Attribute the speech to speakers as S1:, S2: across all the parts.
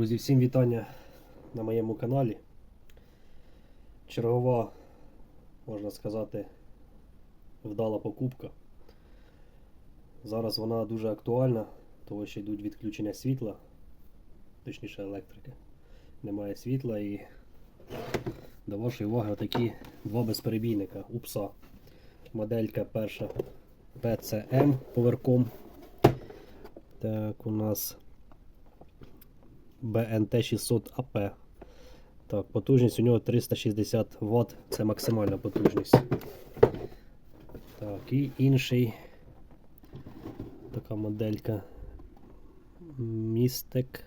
S1: Друзі, всім вітання на моєму каналі. Чергова, можна сказати, вдала покупка. Зараз вона дуже актуальна, тому що йдуть відключення світла, точніше електрики. Немає світла і до вашої уваги отакі два безперебійника УПСа. Моделька перша PCM поверхом. Так, у нас BNT 600 AP. Так, потужність у нього 360 Вт, це максимальна потужність. Так, і інший така моделька Mistec.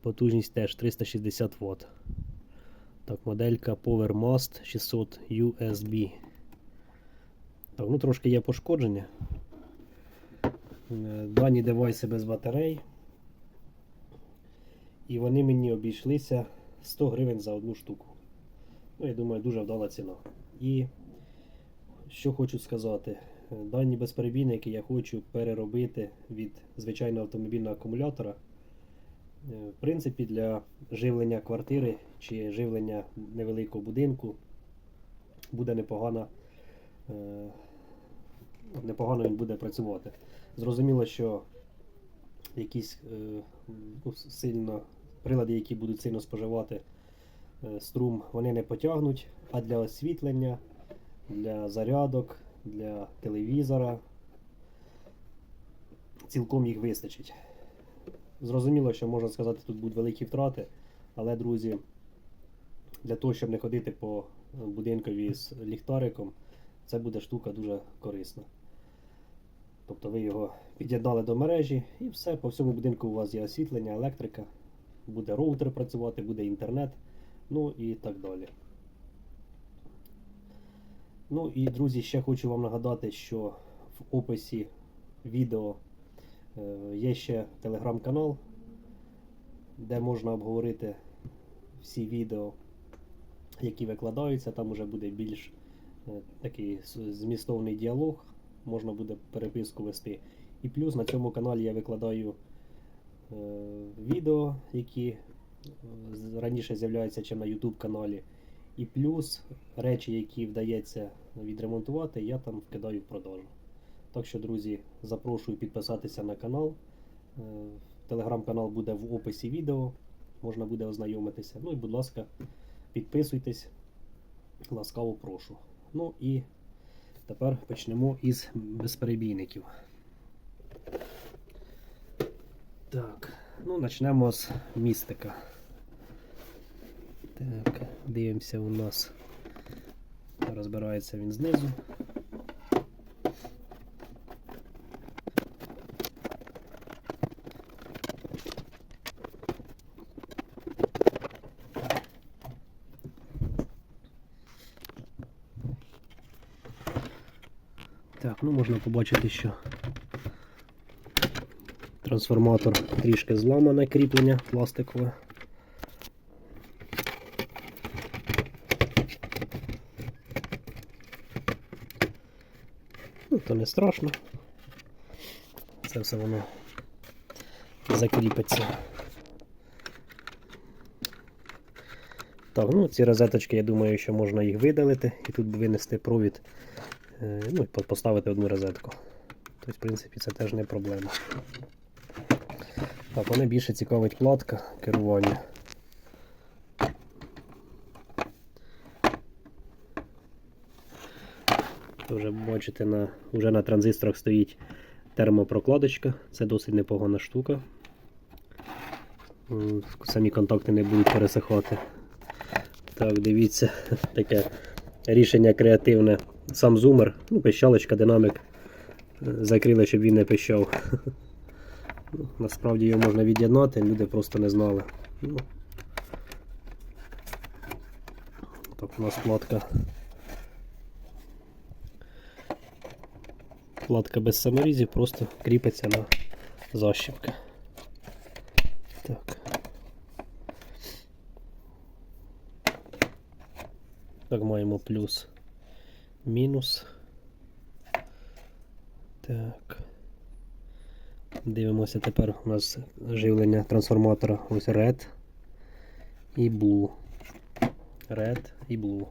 S1: Потужність теж 360 Вт. Так, моделька PowerMast 600 USB. Так, ну трошки є пошкодження. Е, Дані девайси без батарей. І вони мені обійшлися 100 гривень за одну штуку. Ну, я думаю, дуже вдала ціна. І що хочу сказати, дані безперебійники я хочу переробити від звичайного автомобільного акумулятора. Е, В принципі, для живлення квартири чи живлення невеликого будинку буде непогано, е, непогано він буде працювати. Зрозуміло, що якісь е, ну, сильно прилади, які будуть сильно споживати е, струм, вони не потягнуть. А для освітлення, для зарядок, для телевізора цілком їх вистачить. Зрозуміло, що можна сказати, тут будуть великі втрати, але, друзі, для того, щоб не ходити по будинкові з ліхтариком, це буде штука дуже корисна. Тобто ви його під'єднали до мережі і все, по всьому будинку у вас є освітлення, електрика, буде роутер працювати, буде інтернет, ну і так далі. Ну і друзі, ще хочу вам нагадати, що в описі відео е, є ще телеграм-канал, де можна обговорити всі відео, які викладаються. Там уже буде більш е, такий змістовний діалог, можна буде переписку вести. І плюс на цьому каналі я викладаю відео, які е, раніше з'являються чи на YouTube каналі. І плюс речі, які вдається відремонтувати, я там вкидаю в. Так що, друзі, запрошую підписатися на канал. Е, Телеграм-канал буде в описі відео, можна буде ознайомитися. Ну і, будь ласка, підписуйтесь. Ласкаво прошу. Ну і тепер почнемо із безперебійників. Так, ну почнемо з містика. Так, дивимося у нас. Розбирається він знизу. Так, ну можна побачити, що трансформатор трішки зламане кріплення пластикове. Ну, то не страшно. Це все воно закріпиться. Так, ну ці розеточки, я думаю, що можна їх видалити і тут винести провід, е, ну і поставити одну розетку. Тобто, в принципі, це теж не проблема. Так, мене більше цікавить платка керування. Вже бачите, на, вже на транзисторах стоїть термопрокладочка. Це досить непогана штука. Самі контакти не будуть пересихати. Так, дивіться, таке рішення креативне. Сам зумер, ну, пищалочка, динамик. е, Закрили, щоб він не пищав. Ну, Насправді його можна від'єднати, люди просто не знали. Ну, так, у нас платка. Платка без саморізів просто кріпиться на защіпки. Так. Так, маємо плюс, мінус. Так. Дивимося тепер у нас живлення трансформатора ось Red і Blue. Red і Blue.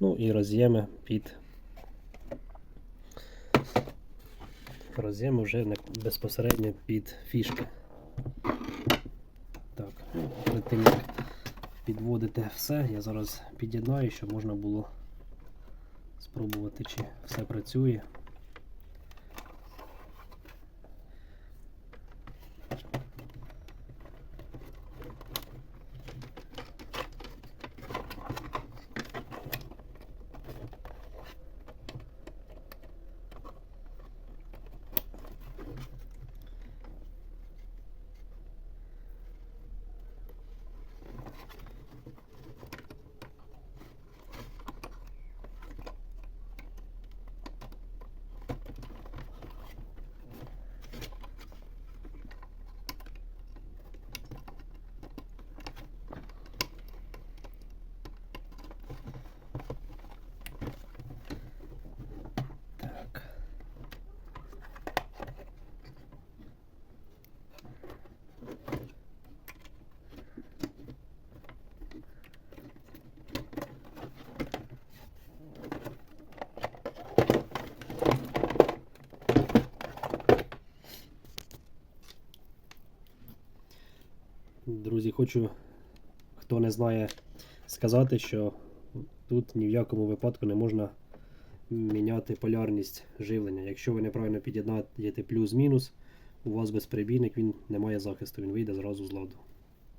S1: Ну і роз'єми під. Роз'єми вже безпосередньо під фішки. Так, ну, перед тим як підводити все, я зараз під'єднаю, щоб можна було спробувати, чи все працює. Друзі, хочу, хто не знає, сказати, що тут ні в якому випадку не можна міняти полярність живлення. Якщо ви неправильно під'єднаєте плюс-мінус, у вас безперебійник він не має захисту, він вийде зразу з ладу.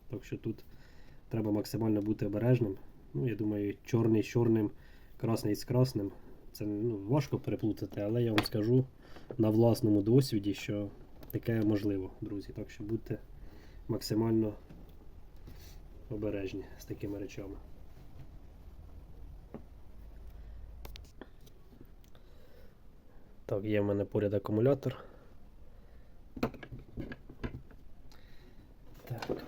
S1: Так що тут треба максимально бути обережним. Ну, я думаю, чорний з чорним, красний з красним. Це ну, важко переплутати, але я вам скажу на власному досвіді, що таке можливо, друзі. Так що будьте максимально обережні з такими речами. Так, є в мене поряд акумулятор. Так.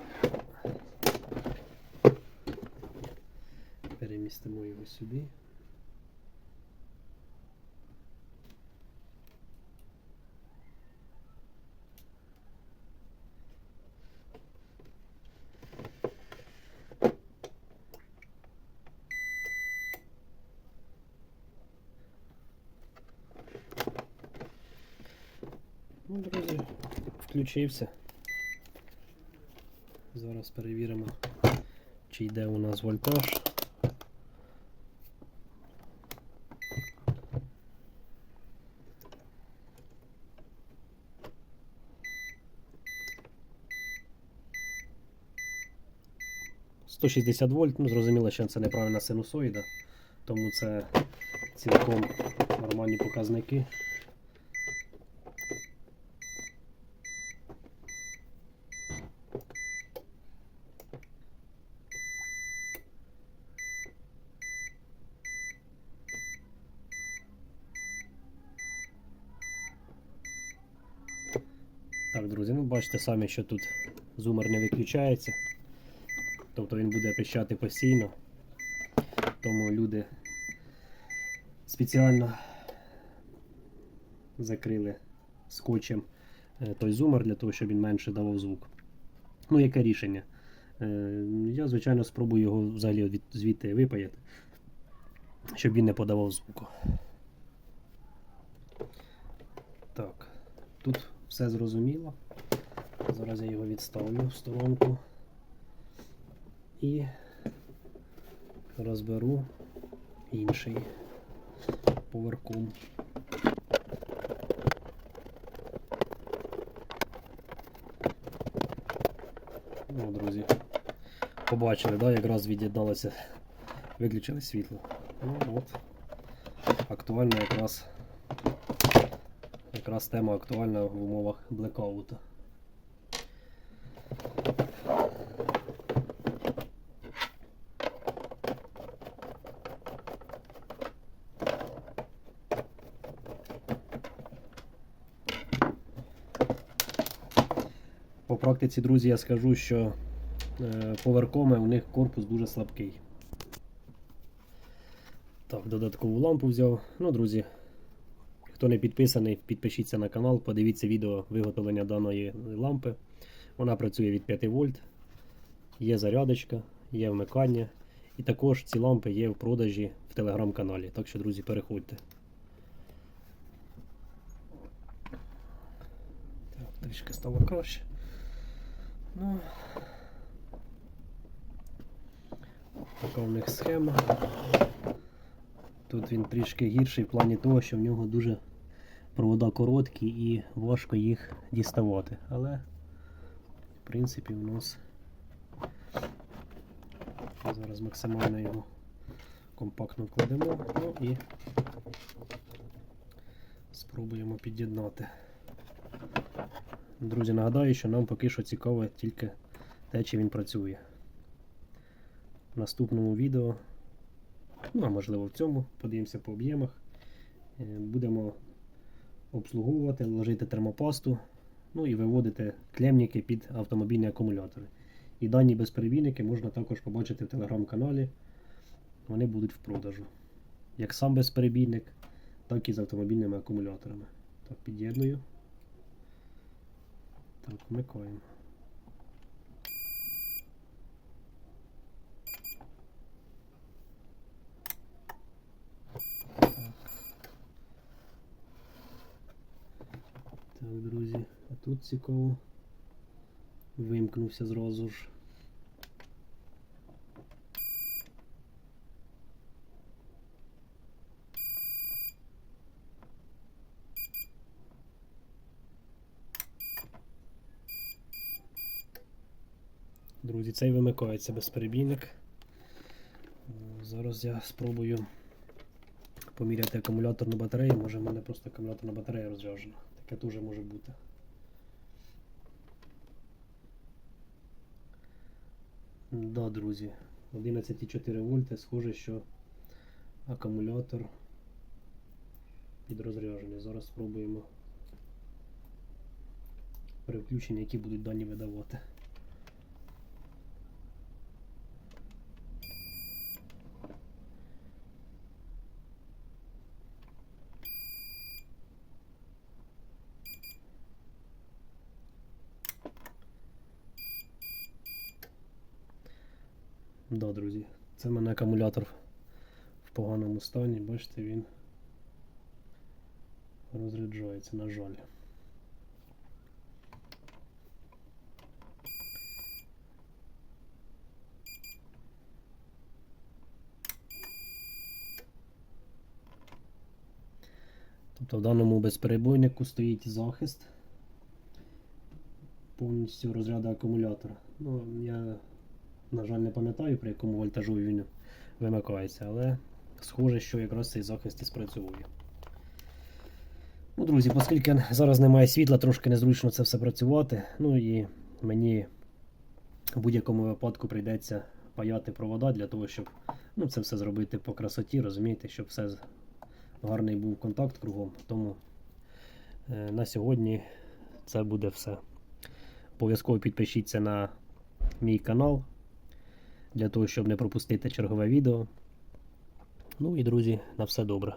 S1: Перемістимо його сюди. Ну, друзі, включився. Зараз перевіримо, чи йде у нас вольтаж. Сто шістдесят вольт, ну зрозуміло, що це неправильна синусоїда, тому це цілком нормальні показники. Так, бачите самі, що тут зумер не виключається. Тобто він буде пищати постійно. Тому люди спеціально закрили скотчем е, той зумер для того, щоб він менше давав звук. Ну, яке рішення? Е, Я, звичайно, спробую його взагалі звідти випаяти, щоб він не подавав звуку. Так, тут все зрозуміло. Зараз я його відставлю в сторонку і розберу інший поверхом. Ну, друзі, побачили, да, якраз від'єдналося, виключили світло. Ну от, актуально якраз якраз тема актуальна в умовах блекаута. Практиці, друзі, я скажу, що е, поверкоми у них корпус дуже слабкий. Так, додаткову лампу взяв. Ну, друзі, Хто не підписаний, підпишіться на канал, подивіться відео виготовлення даної лампи. Вона працює від 5 вольт, є зарядочка, є вмикання. І також ці лампи є в продажі в телеграм-каналі. Так що, друзі, переходьте. Так, трішки стало краще. Ну, така в них схема. Тут він трішки гірший в плані того, що в нього дуже провода короткі і важко їх діставати. Але, в принципі, у нас зараз максимально його компактно вкладемо ну і спробуємо під'єднати. Друзі, нагадаю, що нам поки що цікаво тільки те, чи він працює. В наступному відео, ну а можливо в цьому, подивимося по об'ємах. Е, Будемо обслуговувати, ложити термопасту, ну і виводити клемніки під автомобільні акумулятори. І дані безперебійники можна також побачити в телеграм-каналі. Вони будуть в продажу. Як сам безперебійник, так і з автомобільними акумуляторами. Так, під'єдную. Так, вмикаємо. Так. Так, друзі, а тут цікаво. Вимкнувся зразу ж. Друзі, цей вимикається безперебійник. Е, Зараз я спробую поміряти акумуляторну батарею. Може в мене просто акумуляторна батарея розряджена. Таке теж може бути. Да, друзі, 11,4 вольти, схоже, що акумулятор підрозряджений. Зараз спробуємо переключення, які будуть дані видавати. Да, друзі, це в мене акумулятор в поганому стані, бачите, він розряджається, на жаль. Тобто в даному безперебойнику стоїть захист повністю розряду акумулятора. Ну, я на жаль, не пам'ятаю, при якому вольтажу він вимикається, але схоже, що якраз цей захист і спрацьовує. Ну, друзі, оскільки зараз немає світла, трошки незручно це все працювати. Ну і мені в будь-якому випадку прийдеться паяти провода для того, щоб ну, це все зробити по красоті, розумієте, щоб все гарний був контакт кругом. Тому е, на сьогодні це буде все. Обов'язково підпишіться на мій канал для того, щоб не пропустити чергове відео. Ну і друзі, на все добре.